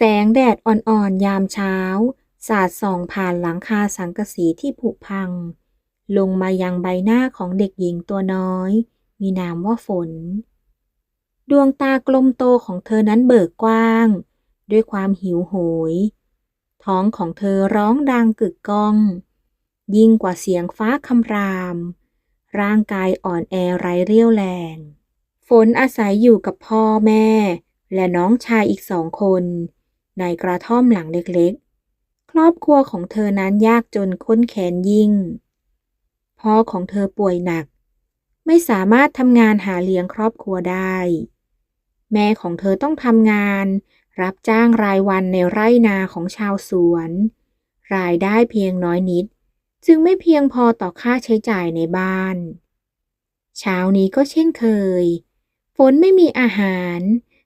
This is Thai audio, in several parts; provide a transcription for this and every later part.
แสงแดดอ่อนๆ ยามเช้า สาดส่องผ่านหลังคาสังกะสีที่ผุพัง ลงมายังใบหน้าของเด็กหญิงตัวน้อย มีนามว่าฝน ดวงตากลมโตของเธอนั้นเบิกกว้าง ด้วยความหิวโหย ท้องของเธอร้องดังกึกก้อง ยิ่งกว่าเสียงฟ้าคำราม ร่างกายอ่อนแอไร้เรี่ยวแรง ฝนอาศัยอยู่กับพ่อแม่ และน้องชายอีกสองคน ในกระท่อมหลังเล็กๆ ครอบครัวของเธอนั้นยากจนข้นแค้นยิ่ง พ่อของเธอป่วยหนัก ไม่สามารถทำงานหาเลี้ยงครอบครัวได้ แม่ของเธอต้องทำงาน รับจ้างรายวันในไร่นาของชาวสวน รายได้เพียงน้อยนิด จึงไม่เพียงพอต่อค่าใช้จ่ายในบ้าน เช้านี้ก็เช่นเคย ฝนไม่มีอาหาร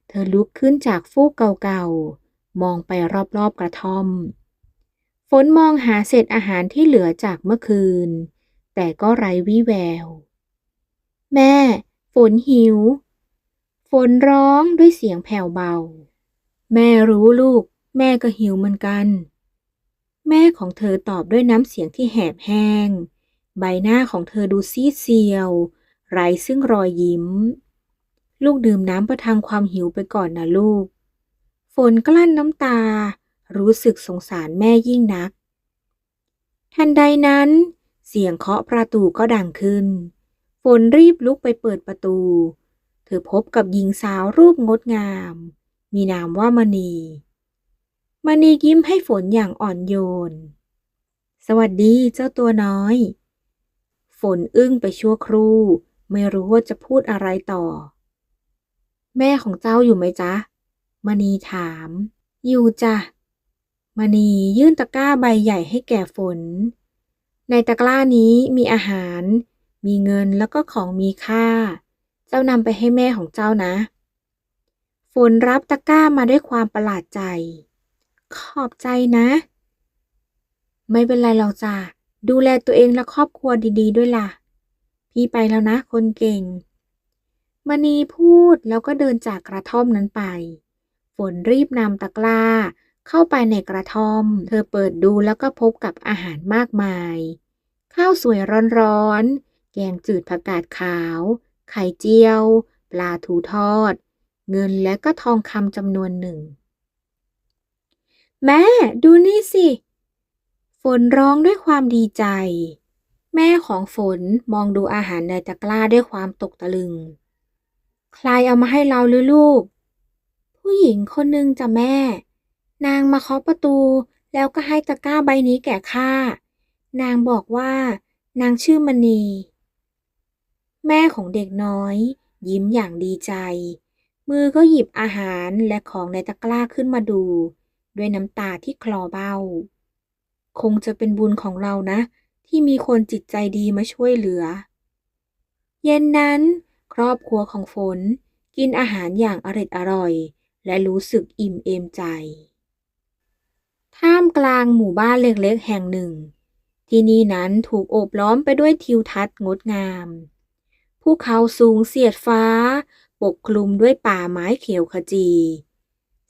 เธอลุกขึ้นจากฟูกเก่าๆ มองไปรอบๆกระท่อม ฝนมองหาเศษอาหารที่เหลือจากเมื่อคืน แต่ก็ไร้วี่แวว แม่ ฝนหิว ฝนร้องด้วยเสียงแผ่วเบา แม่รู้ลูก แม่ก็หิวเหมือนกัน แม่ของเธอตอบด้วยน้ำเสียงที่แหบแห้ง ใบหน้าของเธอดูซีดเซียว ไร้ซึ่งรอยยิ้ม ลูกดื่มน้ำประทังความหิวไปก่อนนะลูก ฝนกลั้นน้ำตา รู้สึกสงสารแม่ยิ่งนัก ทันใดนั้น เสียงเคาะประตูก็ดังขึ้น ฝนรีบลุกไปเปิดประตู เธอพบกับหญิงสาวรูปงดงาม มีนามว่ามณี มณียิ้มให้ฝนอย่างอ่อนโยน สวัสดีเจ้าตัวน้อย ฝนอึ้งไปชั่วครู่ ไม่รู้ว่าจะพูดอะไรต่อ แม่ของเจ้าอยู่ไหมจ๊ะ มณีถาม อยู่จ้ะมณียื่นตะกร้าใบใหญ่ให้แก่ฝน ในตะกร้านี้มีอาหาร มีเงินแล้วก็ของมีค่า เจ้านำไปให้แม่ของเจ้านะ ฝนรับตะกร้ามาด้วยความประหลาดใจ ขอบใจนะ ไม่เป็นไรหรอกจ้ะดูแลตัวเองและครอบครัวดีๆ ด้วยล่ะ พี่ไปแล้วนะคนเก่งมณีพูดแล้วก็เดินจากกระท่อมนั้นไป นรีบนำตะกร้า เข้าไปในกระท่อม เธอเปิดดูแล้วก็พบกับอาหารมากมาย ข้าวสวยร้อนๆ แกงจืดผักกาดขาว ไข่เจียว ปลาทูทอด เงินและก็ทองคำจำนวนหนึ่ง แม่ดูนี่สิ ฝนร้องด้วยความดีใจ แม่ของฝนมองดูอาหารในตะกร้าด้วยความตกตะลึง ใครเอามาให้เราหรือลูก ผู้หญิงคนหนึ่งจ้ะแม่ นางมาเคาะประตู แล้วก็ให้ตะกร้าใบนี้แก่ข้า นางบอกว่า นางชื่อมณี แม่ของเด็กน้อย ยิ้มอย่างดีใจ มือก็หยิบอาหารและของในตะกร้าขึ้นมาดู ด้วยน้ำตาที่คลอเบ้า คงจะเป็นบุญของเรานะ ที่มีคนจิตใจดีมาช่วยเหลือ เย็นนั้น ครอบครัวของฝนกินอาหารอย่างอร็ดอร่อย และรู้สึกอิ่มเอมใจ ท่ามกลางหมู่บ้านเล็กๆแห่งหนึ่ง ที่นี่นั้นถูกโอบล้อมไปด้วยทิวทัศน์งดงามภูเขาสูงเสียดฟ้า ปกคลุมด้วยป่าไม้เขียวขจี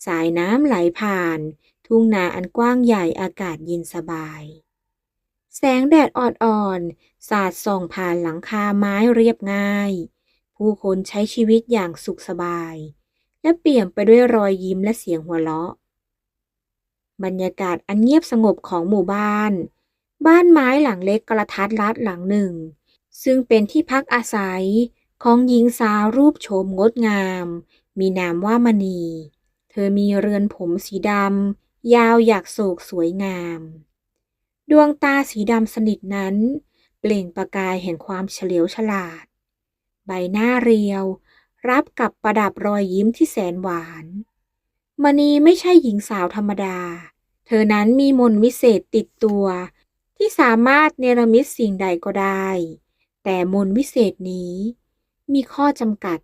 สายน้ำไหลผ่าน ทุ่งนาอันกว้างใหญ่อากาศเย็นสบาย แสงแดดอ่อนๆ สาดส่องผ่านหลังคาไม้เรียบง่าย ผู้คนใช้ชีวิตอย่างสุขสบาย และเปี่ยมไปด้วยรอยยิ้มและเสียงหัวเราะ บรรยากาศอันเงียบสงบของหมู่บ้าน บ้านไม้หลังเล็กกระทัดรัดหลังหนึ่ง ซึ่งเป็นที่พักอาศัยของหญิงสาวรูปโฉมงดงาม มีนามว่ามณี เธอมีเรือนผมสีดำยาวหยักโศกสวยงาม ดวงตาสีดำสนิทนั้น เปล่งประกายแห่งความเฉลียวฉลาด ใบหน้าเรียว รับกับประดับรอยยิ้มที่แสนหวานมณีไม่ใช่หญิงสาวธรรมดา เธอนั้นมีมนต์วิเศษติดตัว ที่สามารถเนรมิตสิ่งใดก็ได้ แต่มนต์วิเศษนี้ มีข้อจำกัด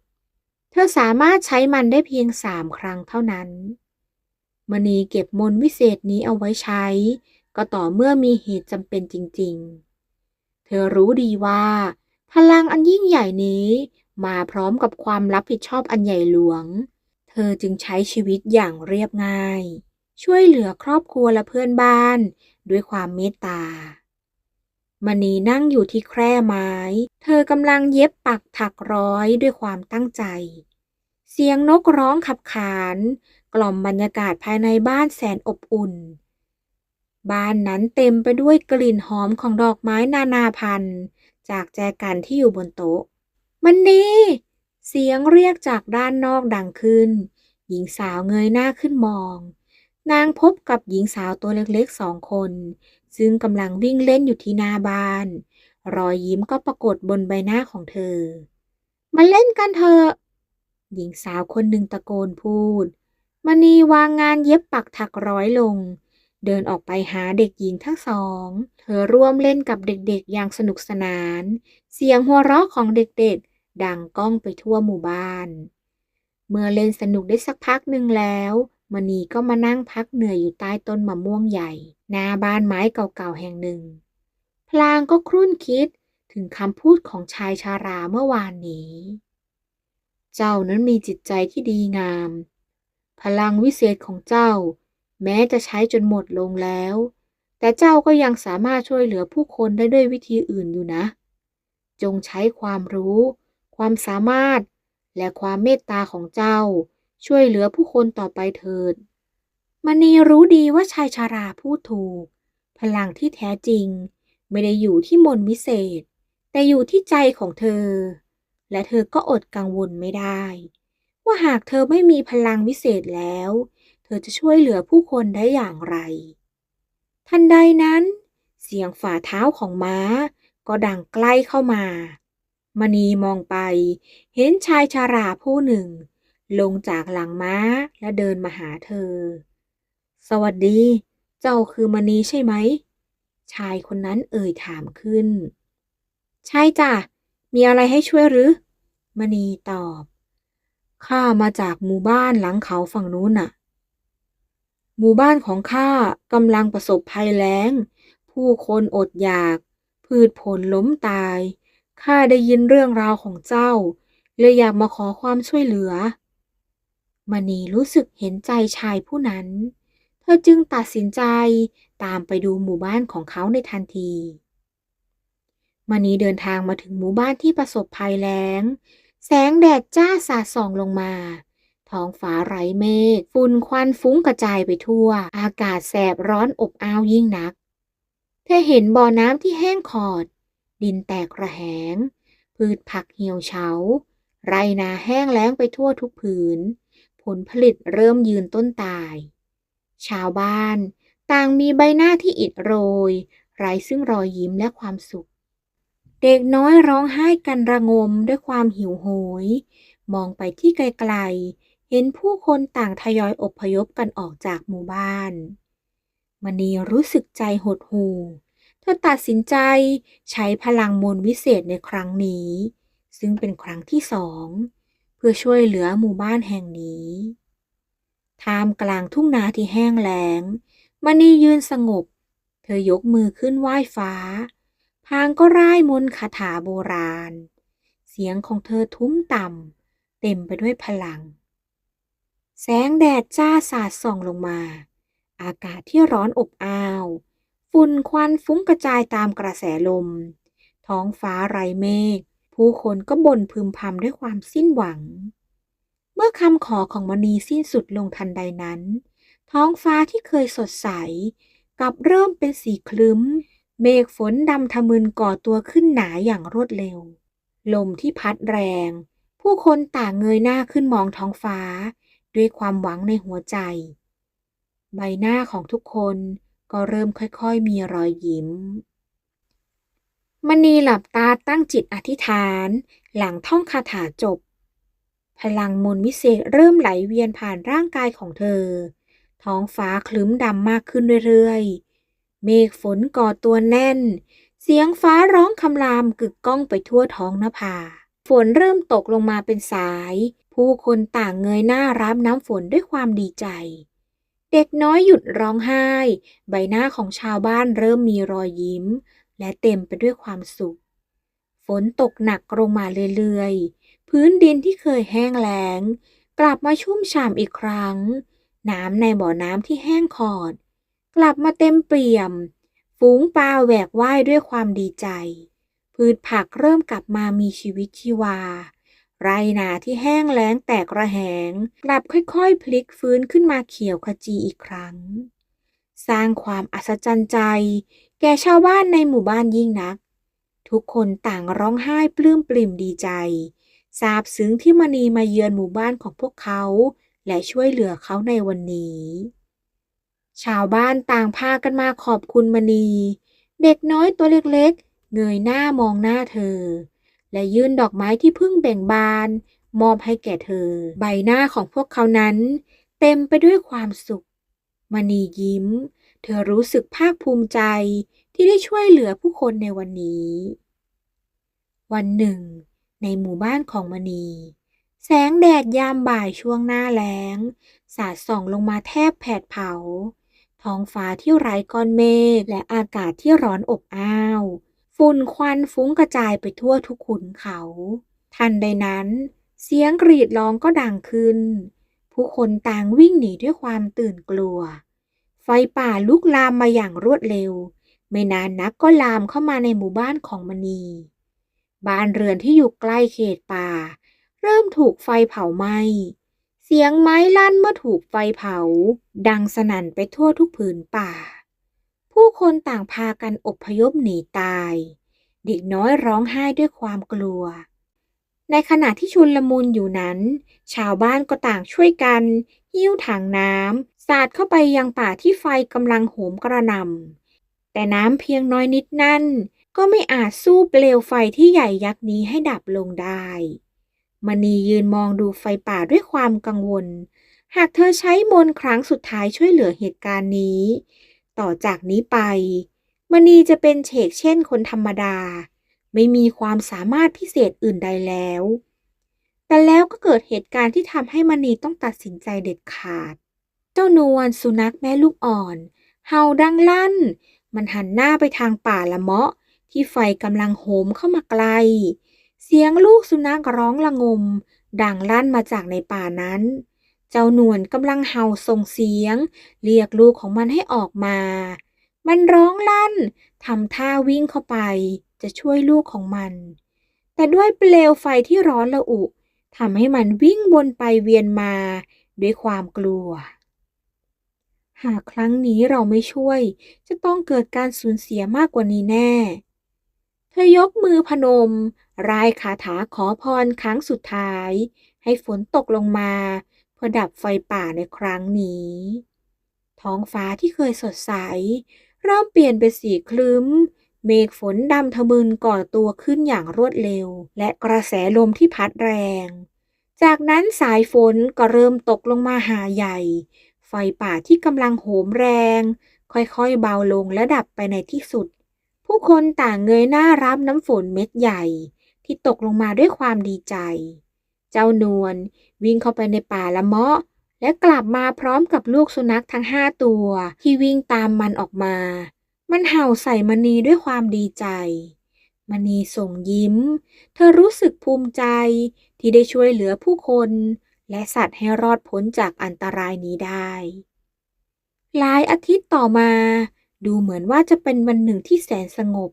เธอสามารถใช้มันได้เพียงสามครั้งเท่านั้น มณีเก็บมนต์วิเศษนี้เอาไว้ใช้ ก็ต่อเมื่อมีเหตุจำเป็นจริง ๆ เธอรู้ดีว่า พลังอันยิ่งใหญ่นี้ มาพร้อมกับความรับผิดชอบอันใหญ่หลวง เธอจึงใช้ชีวิตอย่างเรียบง่าย ช่วยเหลือครอบครัวและเพื่อนบ้าน ด้วยความเมตตามณีนั่งอยู่ที่แคร่ไม้ เธอกำลังเย็บปักถักร้อยด้วยความตั้งใจ เสียงนกร้องขับขาน กล่อมบรรยากาศภายในบ้านแสนอบอุ่น บ้านนั้นเต็มไปด้วยกลิ่นหอมของดอกไม้นานาพันธุ์ จากแจกันที่อยู่บนโต๊ะ มันนีเสียงเรียกจากด้านนอกดังขึ้น หญิงสาวเงยหน้าขึ้นมอง นางพบกับหญิงสาวตัวเล็กๆสองคน ซึ่งกำลังวิ่งเล่นอยู่ที่หน้าบ้าน รอยยิ้มก็ปรากฏบนใบหน้าของเธอ มาเล่นกันเถอะ หญิงสาวคนหนึ่งตะโกนพูดมณีวางงานเย็บปักถักร้อยลง เดินออกไปหาเด็กหญิงทั้งสอง เธอร่วมเล่นกับเด็กๆอย่างสนุกสนาน เสียงหัวเราะของเด็กๆ ดังก้องไปทั่วหมู่บ้าน เมื่อเล่นสนุกได้สักพักหนึ่งแล้วมณีก็มานั่งพักเหนื่อยอยู่ใต้ต้นมะม่วงใหญ่หน้าบ้านไม้เก่าๆแห่งหนึ่ง พลางก็ครุ่นคิดถึงคำพูดของชายชาราเมื่อวานนี้ เจ้านั้นมีจิตใจที่ดีงาม พลังวิเศษของเจ้า แม้จะใช้จนหมดลงแล้ว แต่เจ้าก็ยังสามารถช่วยเหลือผู้คนได้ด้วยวิธีอื่นอยู่นะ จงใช้ความรู้ ความสามารถ และความเมตตาของเจ้า ช่วยเหลือผู้คนต่อไปเถิดมณีรู้ดีว่าชายชาราพูดถูก พลังที่แท้จริง ไม่ได้อยู่ที่มนต์วิเศษ แต่อยู่ที่ใจของเธอ และเธอก็อดกังวลไม่ได้ ว่าหากเธอไม่มีพลังวิเศษแล้ว เธอจะช่วยเหลือผู้คนได้อย่างไร ทันใดนั้น เสียงฝ่าเท้าของม้าก็ดังใกล้เข้ามา มณีมองไป เห็นชายชาราผู้หนึ่ง ลงจากหลังม้าและเดินมาหาเธอ สวัสดี เจ้าคือมณีใช่ไหม ชายคนนั้นเอ่ยถามขึ้น ใช่จ้ะ มีอะไรให้ช่วยหรือ มณีตอบ ข้ามาจากหมู่บ้านหลังเขาฝั่งนู้นน่ะ หมู่บ้านของข้ากำลังประสบภัยแล้ง ผู้คนอดอยาก พืชผลล้มตาย ข้าได้ยินเรื่องราวของเจ้า เลยอยากมาขอความช่วยเหลือมณีรู้สึกเห็นใจชายผู้นั้น เธอจึงตัดสินใจตามไปดูหมู่บ้านของเขาในทันทีมณีเดินทางมาถึงหมู่บ้านที่ประสบภัยแล้ง แสงแดดจ้าสาดส่องลงมา ท้องฟ้าไร้เมฆ ฝุ่นควันฟุ้งกระจายไปทั่ว อากาศแสบร้อนอบอ้าวยิ่งนัก เธอเห็นบ่อน้ำที่แห้งขอด ดินแตกระแหง พืชผักเหี่ยวเฉา ไรนาแห้งแล้งไปทั่วทุกผืน ผลผลิตเริ่มยืนต้นตาย ชาวบ้านต่างมีใบหน้าที่อิดโรย ไร้ซึ่งรอยยิ้มและความสุข เด็กน้อยร้องไห้กันระงมด้วยความหิวโหย มองไปที่ไกลๆ เห็นผู้คนต่างทยอยอพยพกันออกจากหมู่บ้านมณีรู้สึกใจหดหู่ ธอตัดสินใจใช้พลังมนต์วิเศษในครั้งนี้ ซึ่งเป็นครั้งที่สองเพื่อช่วยเหลือหมู่บ้านแห่งนี้ท่ามกลางทุ่งนาที่แห้งแล้งมณียืนสงบ เธอยกมือขึ้นไหว้ฟ้า พางก็ร่ายมนต์คาถาโบราณ เสียงของเธอทุ้มต่ำเต็มไปด้วยพลัง แสงแดดจ้าสาดส่องลงมา อากาศที่ร้อนอบอ้าว ฝุ่นควันฟุ้งกระจายตามกระแสลม ท้องฟ้าไร้เมฆผู้คนก็บ่นพึมพำด้วยความสิ้นหวัง เมื่อคำขอของมณีสิ้นสุดลงทันใดนั้น ท้องฟ้าที่เคยสดใส กลับเริ่มเป็นสีคลึ้ม เมฆฝนดำทะมึนก่อตัวขึ้นหนาอย่างรวดเร็ว ลมที่พัดแรง ผู้คนต่างเงยหน้าขึ้นมองท้องฟ้า ด้วยความหวังในหัวใจ ใบหน้าของทุกคน ก็เริ่มค่อยๆมีรอยยิ้มมณีหลับตาตั้งจิตอธิษฐาน หลังท่องคาถาจบ พลังมนต์วิเศษเริ่มไหลเวียนผ่านร่างกายของเธอ ท้องฟ้าคลึ้มดำมากขึ้นเรื่อยๆ เมฆฝนก่อตัวแน่น เสียงฟ้าร้องคำรามกึกก้องไปทั่วท้องนภา ฝนเริ่มตกลงมาเป็นสาย ผู้คนต่างเงยหน้ารับน้ำฝนด้วยความดีใจ เด็กน้อยหยุดร้องไห้ ใบหน้าของชาวบ้านเริ่มมีรอยยิ้ม และเต็มไปด้วยความสุข ฝนตกหนักลงมาเรื่อยๆ พื้นดินที่เคยแห้งแล้ง กลับมาชุ่มฉ่ำอีกครั้ง น้ำในบ่อน้ำที่แห้งขอด กลับมาเต็มเปี่ยม ฝูงปลาแหวกว่ายด้วยความดีใจ พืชผักเริ่มกลับมามีชีวิตชีวา ไรนาที่แห้งแล้งแตกระแหง กลับค่อยๆ พลิกฟื้นขึ้นมาเขียวขจีอีกครั้ง สร้างความอัศจรรย์ใจ แก่ชาวบ้านในหมู่บ้านยิ่งนัก ทุกคนต่างร้องไห้ปลื้มปริ่มดีใจซาบซึ้งที่มณีมาเยือนหมู่บ้านของพวกเขา และช่วยเหลือเขาในวันนี้ ชาวบ้านต่างพากันมาขอบคุณมณี เด็กน้อยตัวเล็กๆ เงยหน้ามองหน้าเธอ และยื่นดอกไม้ที่เพิ่งแบ่งบาน มอบให้แก่เธอ ใบหน้าของพวกเขานั้น เต็มไปด้วยความสุขมณียิ้ม เธอรู้สึกภาคภูมิใจที่ได้ช่วยเหลือผู้คนในวันนี้ วันหนึ่ง ในหมู่บ้านของมณี แสงแดดยามบ่ายช่วงหน้าแล้ง สาดส่องลงมาแทบแผดเผา ท้องฟ้าที่ไร้ก้อนเมฆและอากาศที่ร้อนอบอ้าว ฝุ่นควันฟุ้งกระจายไปทั่วทุกขุนเขา ทันใดนั้น เสียงกรีดร้องก็ดังขึ้น ผู้คนต่างวิ่งหนีด้วยความตื่นกลัว ไฟป่าลุกลามมาอย่างรวดเร็ว ไม่นานนักก็ลามเข้ามาในหมู่บ้านของมณี บ้านเรือนที่อยู่ใกล้เขตป่า เริ่มถูกไฟเผาไหม้เสียงไม้ลั่นเมื่อถูกไฟเผา ดังสนั่นไปทั่วทุกผืนป่า ผู้คนต่างพากันอพยพหนีตาย เด็กน้อยร้องไห้ด้วยความกลัว ในขณะที่ชุนละมุนอยู่นั้น ชาวบ้านก็ต่างช่วยกันหิ้วถังน้ำสาดเข้าไปยังป่าที่ไฟกำลังโหมกระหน่ำแต่น้ำเพียงน้อยนิดนั่น ก็ไม่อาจสู้เปลวไฟที่ใหญ่ยักษ์นี้ให้ดับลงได้มณียืนมองดูไฟป่าด้วยความกังวล หากเธอใช้มนต์ครั้งสุดท้ายช่วยเหลือเหตุการณ์นี้ ต่อจากนี้ไป มณีจะเป็นเฉกเช่นคนธรรมดา ไม่มีความสามารถพิเศษอื่นใดแล้ว แต่แล้วก็เกิดเหตุการณ์ที่ทำให้มณีต้องตัดสินใจเด็ดขาด เจ้านวลสุนัขแม่ลูกอ่อน เห่าดังลั่น มันหันหน้าไปทางป่าละเมาะ ที่ไฟกำลังโหมเข้ามาไกล เสียงลูกสุนัขร้องละงม ดังลั่นมาจากในป่านั้น เจ้าหนวลกำลังเห่าส่งเสียง เรียกลูกของมันให้ออกมา มันร้องลั่นทำท่าวิ่งเข้าไป จะช่วยลูกของมัน แต่ด้วยเปลวไฟที่ร้อนระอุทำให้มันวิ่งวนไปเวียนมา ด้วยความกลัว หากครั้งนี้เราไม่ช่วย จะต้องเกิดการสูญเสียมากกว่านี้แน่ เธอยกมือพนม รายคาถาขอพรครั้งสุดท้าย ให้ฝนตกลงมา เพื่อดับไฟป่าในครั้งนี้ ท้องฟ้าที่เคยสดใส เริ่มเปลี่ยนเป็นสีคลึ้ม เมฆฝนดำทะมึนก่อตัวขึ้นอย่างรวดเร็ว และกระแสลมที่พัดแรง จากนั้นสายฝนก็เริ่มตกลงมาหาใหญ่ ไฟป่าที่กำลังโหมแรง ค่อยๆเบาลงและดับไปในที่สุด ผู้คนต่างเงยหน้ารับน้ำฝนเม็ดใหญ่ที่ตกลงมาด้วยความดีใจ เจ้านวลวิ่งเข้าไปในป่าละเมาะ และกลับมาพร้อมกับลูกสุนัขทั้งห้าตัว ที่วิ่งตามมันออกมา มันเห่าใส่มณีด้วยความดีใจ มณีส่งยิ้ม เธอรู้สึกภูมิใจที่ได้ช่วยเหลือผู้คน และสัตว์ให้รอดพ้นจากอันตรายนี้ได้หลายอาทิตย์ต่อมา ดูเหมือนว่าจะเป็นวันหนึ่งที่แสนสงบ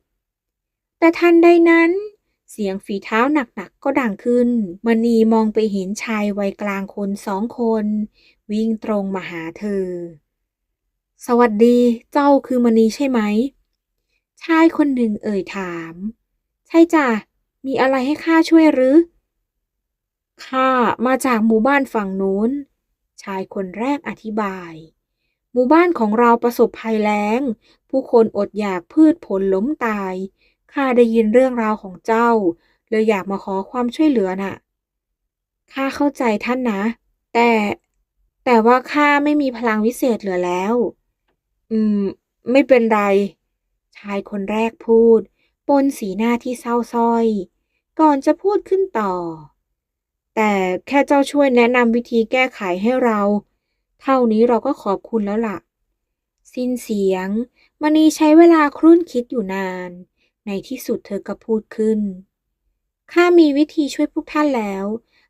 แต่ทันใดนั้น เสียงฝีเท้าหนักๆก็ดังขึ้น มณีมองไปเห็นชายวัยกลางคนสองคน วิ่งตรงมาหาเธอ สวัสดี เจ้าคือมณีใช่ไหม ชายคนหนึ่งเอ่ยถาม ใช่จ้ะ มีอะไรให้ข้าช่วยหรือ ข้ามาจากหมู่บ้านฝั่งนู้น ชายคนแรกอธิบาย หมู่บ้านของเราประสบภัยแล้ง ผู้คนอดอยากพืชผลล้มตาย ข้าได้ยินเรื่องราวของเจ้า เลยอยากมาขอความช่วยเหลือน่ะ ข้าเข้าใจท่านนะ แต่ แต่ว่าข้าไม่มีพลังวิเศษเหลือแล้ว อืม ไม่เป็นไร ชายคนแรกพูด ปนสีหน้าที่เศร้าส้อย ก่อนจะพูดขึ้นต่อ แต่แค่เจ้าช่วยแนะนำวิธีแก้ไขให้เรา เท่านี้เราก็ขอบคุณแล้วล่ะ สิ้นเสียงมณีใช้เวลาครุ่นคิดอยู่นาน ในที่สุดเธอก็พูดขึ้น ข้ามีวิธีช่วยพวกท่านแล้ว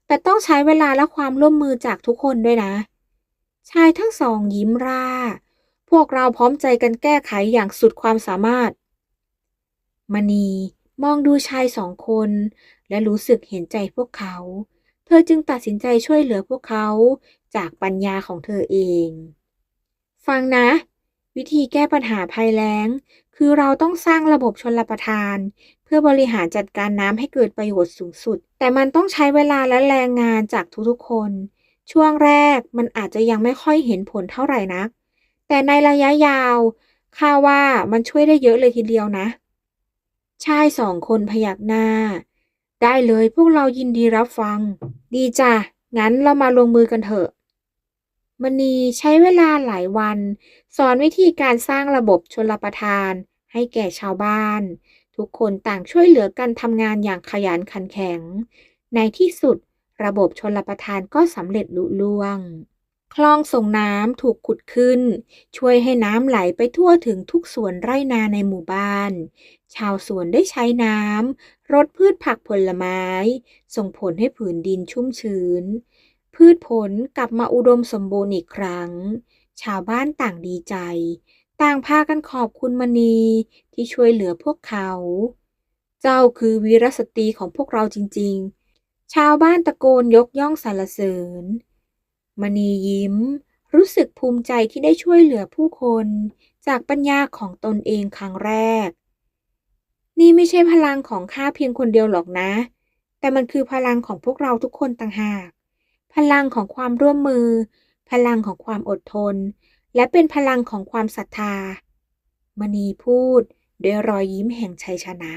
แต่ต้องใช้เวลาและความร่วมมือจากทุกคนด้วยนะ ชายทั้งสองยิ้มร่า พวกเราพร้อมใจกันแก้ไขอย่างสุดความสามารถ มณีมองดูชายสองคน และรู้สึกเห็นใจพวกเขา เธอจึงตัดสินใจช่วยเหลือพวกเขาจากปัญญาของเธอเอง ฟังนะ วิธีแก้ปัญหาภัยแล้ง คือเราต้องสร้างระบบชลประทาน เพื่อบริหารจัดการน้ำให้เกิดประโยชน์สูงสุด แต่มันต้องใช้เวลาและแรงงานจากทุกๆคน ช่วงแรกมันอาจจะยังไม่ค่อยเห็นผลเท่าไหร่นัก แต่ในระยะยาวข้าว่ามันช่วยได้เยอะเลยทีเดียวนะ ชายสองคนพยักหน้า ได้เลยพวกเรายินดีรับฟัง ดีจ้ะ งั้นเรามาลงมือกันเถอะ มณีใช้เวลาหลายวัน สอนวิธีการสร้างระบบชลประทาน ให้แก่ชาวบ้าน ทุกคนต่างช่วยเหลือกันทำงานอย่างขยันขันแข็ง ในที่สุดระบบชลประทานก็สำเร็จลุล่วง คลองส่งน้ำถูกขุดขึ้น ช่วยให้น้ำไหลไปทั่วถึงทุกสวนไร่นาในหมู่บ้าน ชาวสวนได้ใช้น้ำรดพืชผักผลไม้ ส่งผลให้ผืนดินชุ่มชื้น พืชผลกลับมาอุดมสมบูรณ์อีกครั้ง ชาวบ้านต่างดีใจ ต่างพากันขอบคุณมณีที่ช่วยเหลือพวกเขา เจ้าคือวีรสตรีของพวกเราจริง ๆ ชาวบ้านตะโกนยกย่องสรรเสริญ มณียิ้ม รู้สึกภูมิใจที่ได้ช่วยเหลือผู้คนจากปัญญาของตนเองครั้งแรก นี่ไม่ใช่พลังของข้าเพียงคนเดียวหรอกนะ แต่มันคือพลังของพวกเราทุกคนต่างหาก พลังของความร่วมมือ พลังของความอดทน และเป็นพลังของความศรัทธามณีพูด ด้วยรอยยิ้มแห่งชัยชนะ